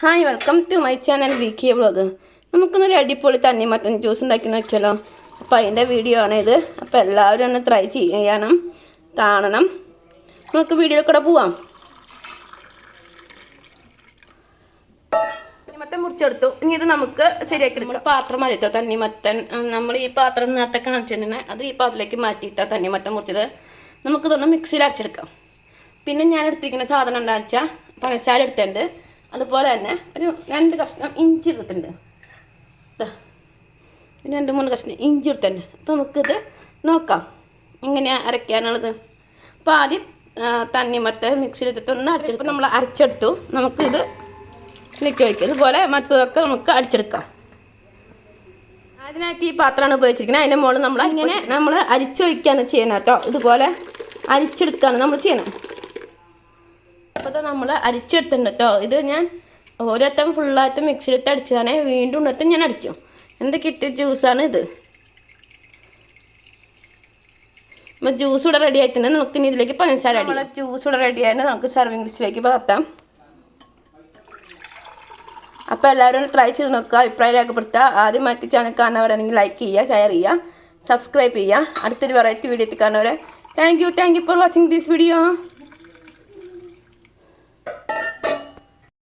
Hi welcome to my channel V K vlog നമുക്കൊന്നൊരു അടിപൊളി തണ്ണിമത്തൻ juice ഉണ്ടാക്കി നോക്കിയാലോ അപ്പോൾ അതിന്റെ വീഡിയോ ആണ് ഇത്. അപ്പോൾ എല്ലാവരും ഒന്ന് ട്രൈ ചെയ്യണം കാണണം. നമുക്ക് വീഡിയോയിൽ കൂടെ പോവാം. തണ്ണിമത്തൻ മുറിച്ചെടുത്തു. ഇനി ഇത് നമുക്ക് ശരിയാക്കി എടുക്കാം. പാത്രം മാറ്റിട്ടോ തണ്ണിമത്തൻ നമ്മൾ ഈ പാത്രം നേരത്തെ കാണിച്ചിട്ടുണ്ടെങ്കിൽ അത് ഈ പാത്രത്തിലേക്ക് മാറ്റിയിട്ടോ തണ്ണിമത്തൻ മുറിച്ചത്. നമുക്കിതൊന്ന് മിക്സിയിൽ അരച്ചെടുക്കാം. പിന്നെ ഞാൻ എടുത്തിരിക്കുന്ന സാധനം എന്താ വെച്ചാൽ പഞ്ചസാര എടുത്തിട്ടുണ്ട്. അതുപോലെ തന്നെ ഒരു രണ്ട് കഷ്ണം ഇഞ്ചി എടുത്തിട്ടുണ്ട്. രണ്ട് മൂന്ന് കഷ്ണം ഇഞ്ചി എടുത്തിട്ടുണ്ട്. അപ്പോൾ നമുക്കിത് നോക്കാം. എങ്ങനെയാണ് അരയ്ക്കാനുള്ളത്? അപ്പോൾ ആദ്യം മിക്സിയിൽ എടുത്തിട്ട് ഒന്ന് അടിച്ചെടുക്കും. നമ്മൾ അരച്ചെടുത്തു. നമുക്കിത് ഇതിലേക്ക് വയ്ക്കും ഇതുപോലെ മറ്റതൊക്കെ നമുക്ക് അടിച്ചെടുക്കാം. അതിനായിട്ട് ഈ പാത്രമാണ് ഉപയോഗിച്ചിരിക്കുന്നത്. അതിന്റെ മുകളിൽ നമ്മൾ ഇങ്ങനെ നമ്മൾ അരിച്ചു വയ്ക്കുകയാണ് ചെയ്യുന്നത് കേട്ടോ. ഇതുപോലെ അരിച്ചെടുക്കുകയാണ് നമ്മൾ ചെയ്യുന്നത്. അപ്പോൾ നമ്മൾ അരിച്ചെടുത്തിട്ടുണ്ട് കേട്ടോ ഇത് ഞാൻ ഓരോരുത്തം ഫുള്ളായിട്ട് മിക്സിയിലിട്ട് അടിച്ചതാണ്. വീണ്ടും ഉണ്ടത്ത് ഞാൻ അടിക്കും. എന്താ കിട്ടിയ ജ്യൂസാണ് ഇത്? അപ്പോൾ ജ്യൂസ് ഇവിടെ റെഡി ആയിട്ടുണ്ട്. നമുക്ക് ഇനി ഇതിലേക്ക് പഞ്ചസാര അടി. ജ്യൂസ് ഇവിടെ റെഡി ആയിട്ട് നമുക്ക് സർവിങ് ഡിഷിലേക്ക് പകർത്താം. അപ്പോൾ എല്ലാവരും ട്രൈ ചെയ്ത് നോക്കുക. അഭിപ്രായം രേഖപ്പെടുത്തുക. ആദ്യം മാറ്റി ചാനൽ കാണുന്നവരാണെങ്കിൽ ലൈക്ക് ചെയ്യുക ഷെയർ ചെയ്യുക സബ്സ്ക്രൈബ് ചെയ്യുക. അടുത്തൊരു വെറൈറ്റി വീഡിയോ എത്തി കാണുന്നവരെ thank you thank you for watching this video